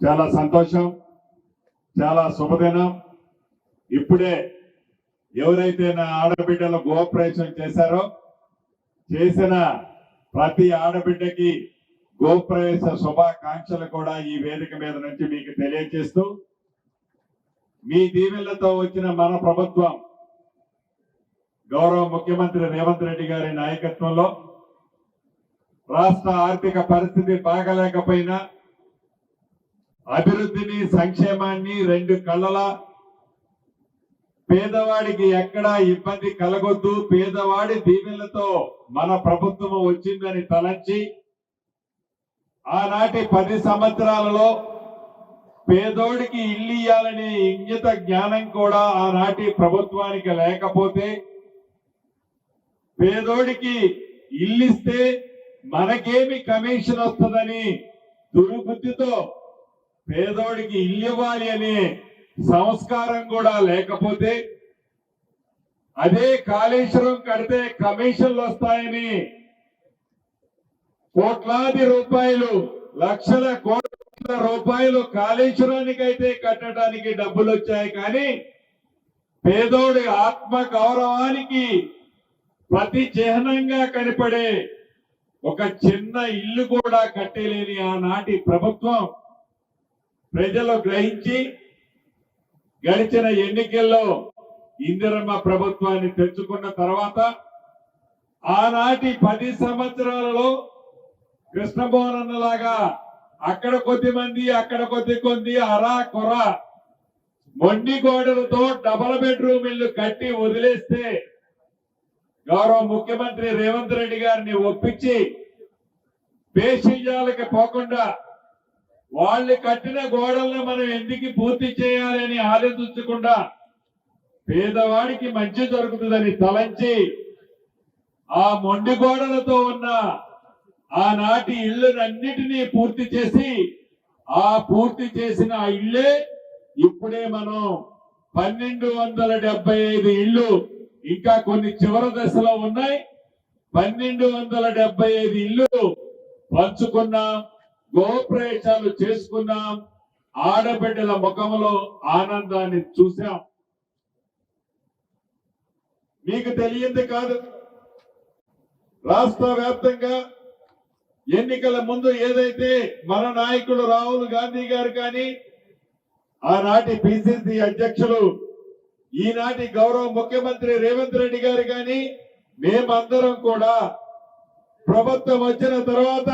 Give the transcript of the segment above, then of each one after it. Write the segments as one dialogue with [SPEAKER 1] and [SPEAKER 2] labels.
[SPEAKER 1] చాలా సంతోషం చాలా శుభదినం. ఇప్పుడే ఎవరైతే నా ఆడబిడ్డలు గోప్రవేశం చేశారో చేసిన ప్రతి ఆడబిడ్డకి గోప్రవేశ శుభాకాంక్షలు కూడా ఈ వేదిక మీద నుంచి మీకు తెలియజేస్తూ మీ దీవెళ్ళతో వచ్చిన మన ప్రభుత్వం గౌరవ ముఖ్యమంత్రి రేవంత్ రెడ్డి గారి నాయకత్వంలో రాష్ట్ర ఆర్థిక పరిస్థితి బాగలేకపోయినా అభివృద్ధిని సంక్షేమాన్ని రెండు కళ్ళలా పేదవాడికి ఎక్కడా ఇబ్బంది కలగొద్దు. పేదవాడి దీవెనలతో మన ప్రభుత్వం వచ్చిందని తలంచి ఆనాటి పది సంవత్సరాలలో పేదోడికి ఇల్లు ఇయ్యాలనే ఇంగిత జ్ఞానం కూడా ఆనాటి ప్రభుత్వానికి లేకపోతే పేదోడికి ఇల్లిస్తే మనకేమి కమిషన్ వస్తుందని దుర్బుద్ధితో పేదోడికి ఇల్లు ఇవ్వాలి అనే సంస్కారం కూడా లేకపోతే అదే కాళేశ్వరం కడితే కమిషన్లు వస్తాయని కోట్లాది రూపాయలు లక్షల కోట్ల రూపాయలు కాళేశ్వరానికైతే అయితే కట్టడానికి డబ్బులు వచ్చాయి కానీ పేదోడి ఆత్మ గౌరవానికి ప్రతి చిహ్నంగా కనపడే ఒక చిన్న ఇల్లు కూడా కట్టలేని ఆనాటి ప్రభుత్వం ప్రజలు గ్రహించి గడిచిన ఎన్నికల్లో ఇందిరమ్మ ప్రభుత్వాన్ని తెచ్చుకున్న తర్వాత ఆనాటి పది సంవత్సరాలలో కృష్ణభవన్ లాగా అక్కడ కొద్ది మంది అక్కడ కొద్ది కొద్ది అరా కొర మొండి గోడలతో డబల్ బెడ్రూమ్ ఇల్లు కట్టి వదిలేస్తే గౌరవ ముఖ్యమంత్రి రేవంత్ రెడ్డి గారిని ఒప్పించి పేషిజాలకి పోకుండా వాళ్ళు కట్టిన గోడలను మనం ఎందుకు పూర్తి చేయాలని ఆలోచించకుండా పేదవాడికి మంచి దొరుకుతుందని తలంచి ఆ మొండి గోడలతో ఉన్న ఆనాటి ఇళ్ళనన్నిటినీ పూర్తి చేసి ఆ పూర్తి చేసిన ఆ ఇల్లే ఇప్పుడే మనం పన్నెండు వందల డెబ్బై ఐదు ఇళ్ళు ఇంకా కొన్ని చివరి దశలో ఉన్నాయి. పన్నెండు వందల డెబ్బై ఐదు ఇల్లు పంచుకున్నాం. గోప్రవేశాలు చేసుకున్నాం. ఆడబిడ్డల ముఖంలో ఆనందాన్ని చూసాం మీకు తెలియంది కాదు. రాష్ట్ర వ్యాప్తంగా ఎన్నికల ముందు ఏదైతే మన నాయకుడు రాహుల్ గాంధీ గారు కానీ ఆనాటి పిసిసి అధ్యక్షులు ఈనాటి గౌరవ ముఖ్యమంత్రి రేవంత్ రెడ్డి గారు కానీ మేమందరం కూడా ప్రభుత్వం వచ్చిన తర్వాత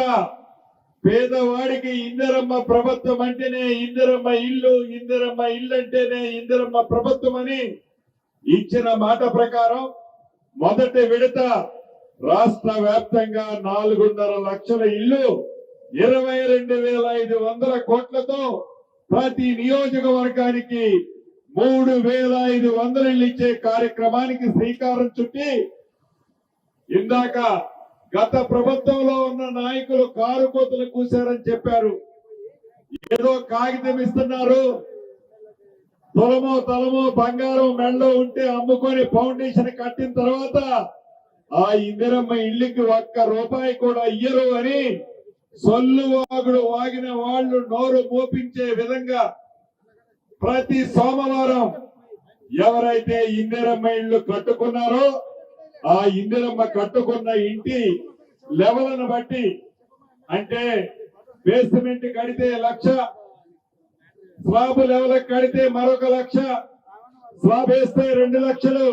[SPEAKER 1] పేదవాడికి ఇందిరమ్మ ప్రభుత్వం అంటేనే ఇందిరమ్మ ఇల్లు ఇందిరమ్మ ఇల్లు అంటేనే ఇందిరమ్మ ప్రభుత్వం అని ఇచ్చిన మాట ప్రకారం మొదటి విడత రాష్ట్ర వ్యాప్తంగా నాలుగున్నర లక్షల ఇల్లు ఇరవై రెండు వేల ఐదు వందల కోట్లతో ప్రతి నియోజకవర్గానికి మూడు వేల ఐదు వందల ఇల్లు ఇచ్చే కార్యక్రమానికి శ్రీకారం చుట్టి ఇందాక గత ప్రభుత్వంలో ఉన్న నాయకులు కారు కోతలు కూశారని చెప్పారు. ఏదో కాగితం ఇస్తున్నారు. తులమో తలమో బంగారం మెడలో ఉంటే అమ్ముకొని ఫౌండేషన్ కట్టిన తర్వాత ఆ ఇందిరమ్మ ఇల్లుకి ఒక్క రూపాయి కూడా ఇయ్యరు అని సొల్లు వాగుడు వాగిన వాళ్ళు నోరు మోపించే విధంగా ప్రతి సోమవారం ఎవరైతే ఇందిరమ్మ ఇల్లు కట్టుకున్నారో ఆ ఇందిరమ్మ కట్టుకున్న ఇంటి లెవెల్ను బట్టి అంటే బేస్మెంట్ కడితే లక్ష స్లాబ్ లెవెల్ కడితే మరొక లక్ష స్లాబ్ వేస్తే రెండు లక్షలు.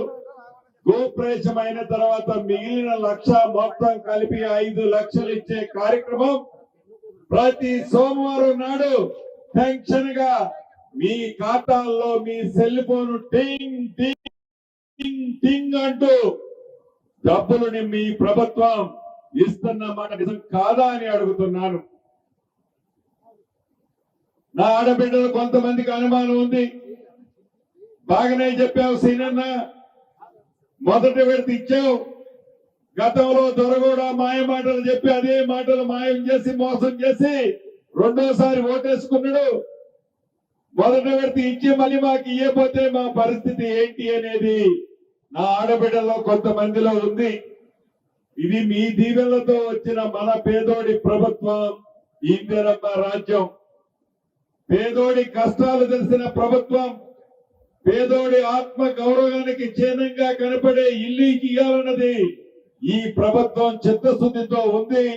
[SPEAKER 1] గోప్రవేశం అయిన తర్వాత మిగిలిన లక్ష మొత్తం కలిపి ఐదు లక్షలు ఇచ్చే కార్యక్రమం ప్రతి సోమవారం నాడు టెన్షన్గా మీ ఖాతాల్లో మీ సెల్ ఫోన్ టింగ్ టింగ్ టింగ్ టింగ్ అంటూ డబ్బులని మీ ప్రభుత్వం ఇస్తున్న మాట నిజం కాదా అని అడుగుతున్నాను. నా ఆడబిడ్డలు కొంతమందికి అనుమానం ఉంది. బాగానే చెప్పావు సీనన్న. మొదటి విడత ఇచ్చావు. గతంలో దొరగూడ మాయ మాటలు చెప్పి అదే మాటలు మాయం చేసి మోసం చేసి రెండోసారి ఓటేసుకున్నాడు. మొదటి విడత ఇచ్చి మళ్ళీ మాకు ఇయ్యపోతే మా పరిస్థితి ఏంటి అనేది ఆ ఆడబిడ్డలో కొంతమందిలో ఉంది. ఇది మీ దీవెలతో వచ్చిన మన పేదోడి ప్రభుత్వం ఇందిరమ్మ రాజ్యం. పేదోడి కష్టాలు తెలిసిన ప్రభుత్వం పేదోడి ఆత్మ గౌరవానికి చిహ్నంగా కనపడే ఇల్లు ఇయ్యాలన్నది ఈ ప్రభుత్వం చిత్తశుద్ధితో ఉంది.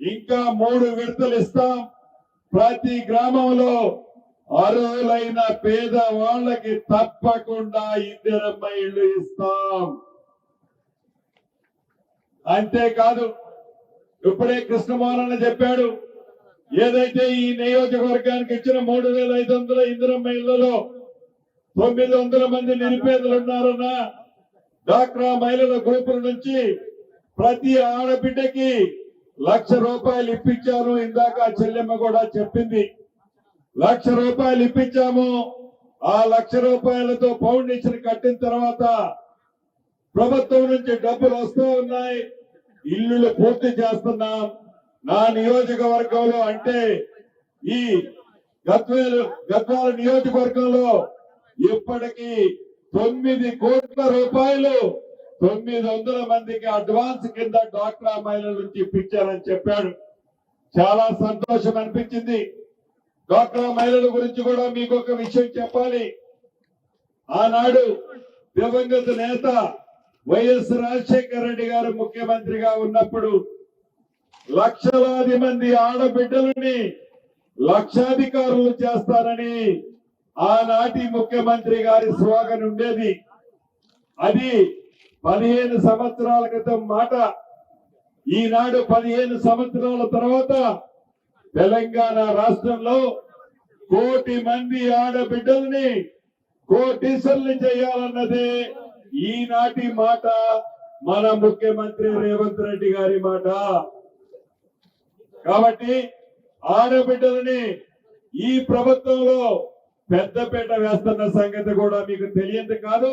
[SPEAKER 1] ఇంకా మూడు విడతలు ఇస్తాం. ప్రతి గ్రామంలో అర్హులైన పేదవాళ్ళకి తప్పకుండా ఇందిరమ్మ ఇల్లు ఇస్తాం. అంతేకాదు ఇప్పుడే కృష్ణమోహన్ చెప్పాడు ఏదైతే ఈ నియోజకవర్గానికి ఇచ్చిన మూడు వేల ఐదు వందల ఇందిరమ్మ ఇళ్ళలో తొమ్మిది వందల మంది నిరుపేదలు ఉన్నారన్న డాక్రా మహిళల గ్రూపుల నుంచి ప్రతి ఆడబిడ్డకి లక్ష రూపాయలు ఇప్పించాను ఇందాక చెల్లెమ్మ కూడా చెప్పింది. లక్ష రూపాయలు ఇప్పించాము. ఆ లక్ష రూపాయలతో ఫౌండేషన్ కట్టిన తర్వాత ప్రభుత్వం నుంచి డబ్బులు వస్తూ ఉన్నాయి. ఇల్లులు పూర్తి చేస్తున్నాం. నా నియోజకవర్గంలో అంటే ఈ గద్వేలు గద్వాల నియోజకవర్గంలో ఇప్పటికీ తొమ్మిది కోట్ల రూపాయలు తొమ్మిది వందల మందికి అడ్వాన్స్ కింద డాక్టర్ మహిళల నుంచి ఇప్పించారని చెప్పాడు. చాలా సంతోషం అనిపించింది. డాక్టర్ మహిళల గురించి కూడా మీకు ఒక విషయం చెప్పాలి. ఆనాడు దివంగత నేత వైఎస్ రాజశేఖర రెడ్డి గారు ముఖ్యమంత్రిగా ఉన్నప్పుడు లక్షలాది మంది ఆడబిడ్డలని లక్షాధికారులు చేస్తారని ఆనాటి ముఖ్యమంత్రి గారి స్లోగన్ ఉండేది. అది పదిహేను సంవత్సరాల క్రితం మాట. ఈనాడు పదిహేను సంవత్సరాల తర్వాత తెలంగాణ రాష్ట్రంలో కోటి మంది ఆడబిడ్డల్ని కోటీశ్వర్లు చేయాలన్నదే ఈనాటి మాట మన ముఖ్యమంత్రి రేవంత్ రెడ్డి గారి మాట. కాబట్టి ఆడబిడ్డలని ఈ ప్రభుత్వంలో పెద్దపేట వేస్తున్న సంగతి కూడా మీకు తెలియదు కాదు.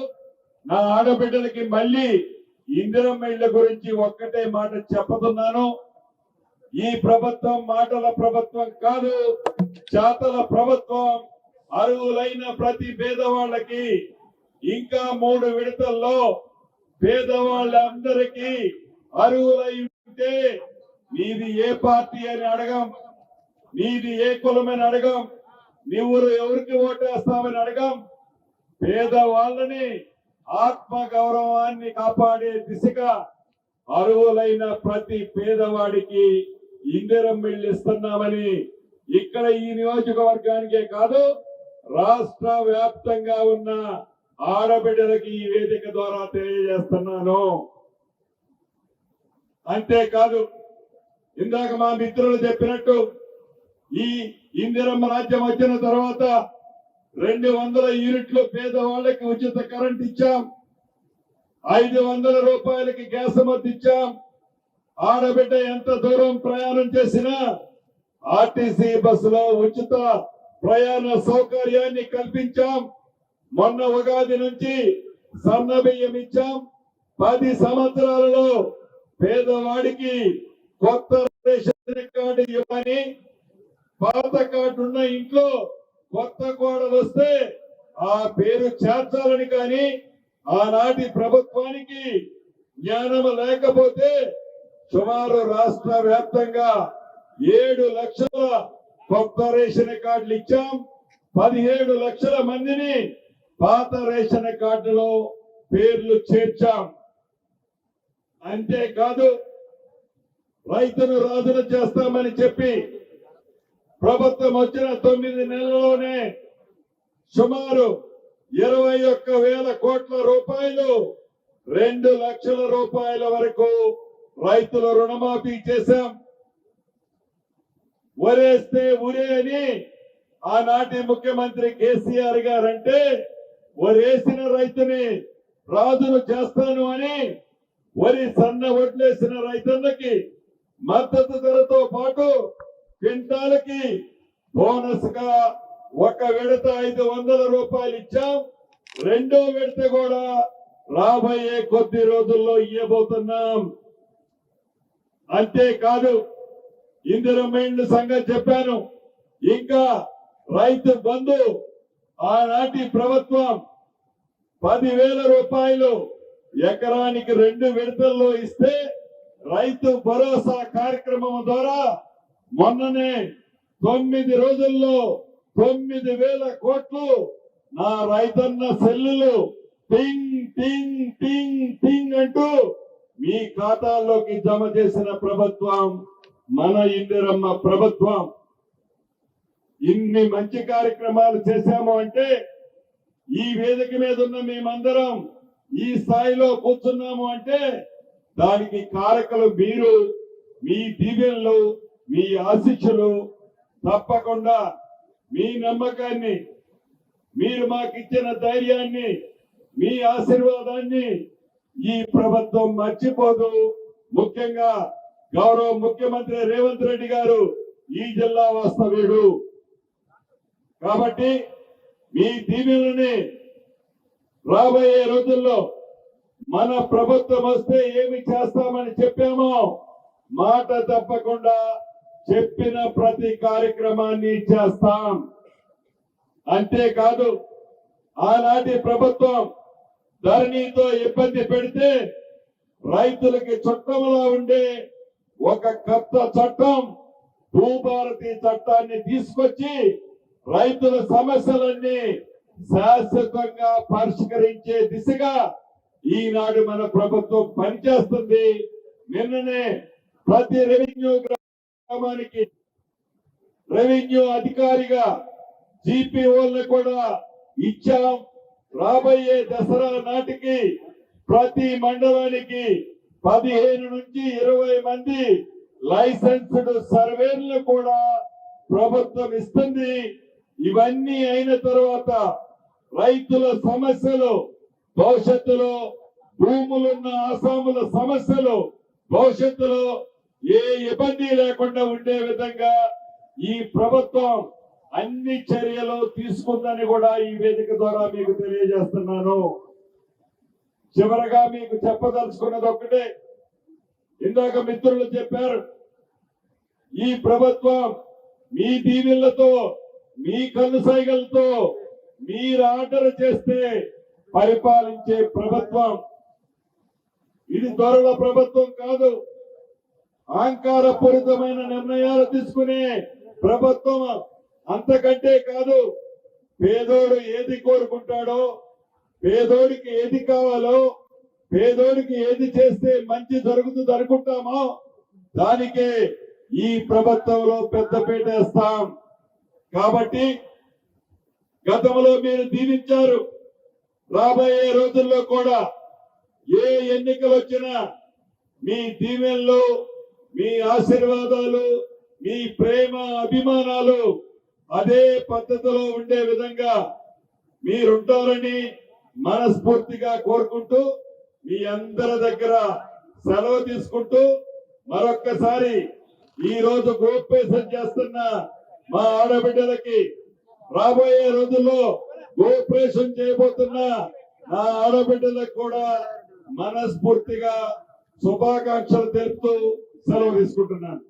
[SPEAKER 1] నా ఆడబిడ్డలకి మళ్ళీ ఇందిరమ్మ ఇళ్ళ గురించి ఒక్కటే మాట చెప్పుతున్నాను. ఈ ప్రభుత్వం మాటల ప్రభుత్వం కాదు చేతల ప్రభుత్వం అరువులైన ప్రతి పేదవాళ్ళకి ఇంకా మూడు విడతల్లో పేదవాళ్ళందరికీ అరువులై ఉంటే నీది ఏ పార్టీ అని అడగం నీది ఏ కులమని అడగం నువ్వు ఎవరికి ఓటేస్తామని అడగం. పేదవాళ్ళని ఆత్మ గౌరవాన్ని కాపాడే దిశగా అరువులైన ప్రతి పేదవాడికి ఇందిరం బిల్లు ఇస్తున్నామని ఇక్కడ ఈ నియోజకవర్గానికే కాదు రాష్ట్ర వ్యాప్తంగా ఉన్న ఆడబిడ్డలకి ఈ వేదిక ద్వారా తెలియజేస్తున్నాను. అంతేకాదు ఇందాక మా మిత్రులు చెప్పినట్టు ఈ ఇందిరమ్మ రాజ్యం వచ్చిన తర్వాత రెండు వందల యూనిట్లు పేదవాళ్ళకి ఉచిత కరెంట్ ఇచ్చాం. ఐదు వందల రూపాయలకి గ్యాస్ మద్దతు ఇచ్చాం. ఆడబిడ్డ ఎంత దూరం ప్రయాణం చేసినా ఆర్టీసీ బస్సులో ఉచిత ప్రయాణ సౌకర్యాన్ని కల్పించాం. మొన్న ఉగాది నుంచి సన్న బియ్యం ఇచ్చాం. పది సంవత్సరాలలో పేదవాడికి కొత్త రేషన్ కార్డు ఇవ్వని పాత కార్డు ఉన్న ఇంట్లో కొత్త కోడలు వస్తే ఆ పేరు చేర్చాలని కానీ ఆనాటి ప్రభుత్వానికి జ్ఞానం లేకపోతే సుమారు రాష్ట్ర వ్యాప్తంగా ఏడు లక్షల కొత్త రేషన్ కార్డులు ఇచ్చాం. పదిహేడు లక్షల మందిని పాత రేషన్ కార్డులో పేర్లు చేర్చాం. అంతేకాదు రైతును రాజును చేస్తామని చెప్పి ప్రభుత్వం వచ్చిన తొమ్మిది నెలల్లోనే సుమారు ఇరవై ఒక్క వేల కోట్ల రూపాయలు రెండు లక్షల రూపాయల వరకు రైతుల రుణమాఫీ చేశాం. వరేస్తే ఉరే అని ఆనాటి ముఖ్యమంత్రి కేసీఆర్ గారు అంటే వరేసిన రైతుని రాజును చేస్తాను అని వరి సన్న వడ్లేసిన రైతులకి మద్దతు ధరతో పాటు క్వింటాలకి బోనస్గా ఒక విడత ఐదు వందల రూపాయలు ఇచ్చాం. రెండో విడత కూడా రాబోయే కొద్ది రోజుల్లో ఇవ్వబోతున్నాం అంతేకాదు ఇందిర మైండ్ సంగతి చెప్పాను. ఇంకా రైతు బంధు ఆనాటి ప్రభుత్వం పదివేల రూపాయలు ఎకరానికి రెండు విడతల్లో ఇస్తే రైతు భరోసా కార్యక్రమం ద్వారా మొన్ననే తొమ్మిది రోజుల్లో తొమ్మిది వేల కోట్లు నా రైతన్న సెల్లులు టింగ్ టింగ్ టింగ్ టింగ్ అంటూ మీ ఖాతాల్లోకి జమ చేసిన ప్రభుత్వం మన ఇందిరమ్మ ప్రభుత్వం. ఇన్ని మంచి కార్యక్రమాలు చేశాము అంటే ఈ వేదిక మీద ఉన్న మేమందరం ఈ స్థాయిలో కూర్చున్నాము అంటే దానికి కారకులు మీరు మీ దీవెనలు మీ ఆశిస్సులు తప్పకుండా మీ నమ్మకాన్ని మీరు మాకు ఇచ్చిన ధైర్యాన్ని మీ ఆశీర్వాదాన్ని ఈ ప్రభుత్వం మర్చిపోదు. ముఖ్యంగా గౌరవ ముఖ్యమంత్రి రేవంత్ రెడ్డి గారు ఈ జిల్లా వాస్తవ్యుడు. కాబట్టి మీ దీవెనని రాబోయే రోజుల్లో మన ప్రభుత్వం వస్తే ఏమి చేస్తామని చెప్పామో మాట తప్పకుండా చెప్పిన ప్రతి కార్యక్రమాన్ని చేస్తాం. అంతేకాదు ఆనాటి ప్రభుత్వం ధరణితో ఇబ్బంది పెడితే రైతులకి చట్టంలో ఉండే ఒక కొత్త చట్టం భూభారతి చట్టాన్ని తీసుకొచ్చి రైతుల సమస్యలన్నీ శాశ్వతంగా పరిష్కరించే దిశగా ఈనాడు మన ప్రభుత్వం పనిచేస్తుంది. నిన్ననే ప్రతి రెవెన్యూ గ్రామానికి రెవెన్యూ అధికారిగా జీపీఓలను కూడా ఇచ్చాం. రాబోయే దసరా నాటికి ప్రతి మండలానికి పదిహేను నుంచి ఇరవై మంది లైసెన్స్డ్ సర్వేలు కూడా ప్రభుత్వం ఇస్తుంది. ఇవన్నీ అయిన తర్వాత రైతుల సమస్యలు భవిష్యత్తులో భూములున్న ఆసాముల సమస్యలు భవిష్యత్తులో ఏ ఇబ్బంది లేకుండా ఉండే విధంగా ఈ ప్రభుత్వం అన్ని చర్యలు తీసుకుందని కూడా ఈ వేదిక ద్వారా మీకు తెలియజేస్తున్నాను. చివరగా మీకు చెప్పదలుచుకున్నది ఒక్కటే. ఇందాక మిత్రులు చెప్పారు ఈ ప్రభుత్వం మీ దీవెళ్ళతో మీ కనుసైగలతో మీరు ఆర్డర్ చేస్తే పరిపాలించే ప్రభుత్వం. ఇది దొరల ప్రభుత్వం కాదు. అహంకారపూరితమైన నిర్ణయాలు తీసుకునే ప్రభుత్వం అంతకంటే కాదు పేదోడు ఏది కోరుకుంటాడో పేదోడికి ఏది కావాలో పేదోడికి ఏది చేస్తే మంచి జరుగుతుంది అనుకుంటామో దానికే ఈ ప్రభుత్వంలో పెద్దపీట వేస్తాం. కాబట్టి గతంలో మీరు దీవించారు. రాబోయే రోజుల్లో కూడా ఏ ఎన్నికలు వచ్చినా మీ దీవెనలు మీ ఆశీర్వాదాలు మీ ప్రేమ అభిమానాలు అదే పద్ధతిలో ఉండే విధంగా మీరుంటారని మనస్ఫూర్తిగా కోరుకుంటూ మీ అందరి దగ్గర సెలవు తీసుకుంటూ మరొక్కసారి ఈ రోజు గోపేశం చేస్తున్న మా ఆడబిడ్డలకి రాబోయే రోజుల్లో గోప్రేషన్ చేయబోతున్న నా ఆడబిడ్డలకు కూడా మనస్ఫూర్తిగా శుభాకాంక్షలు తెలుపుతూ సెలవు తీసుకుంటున్నాను.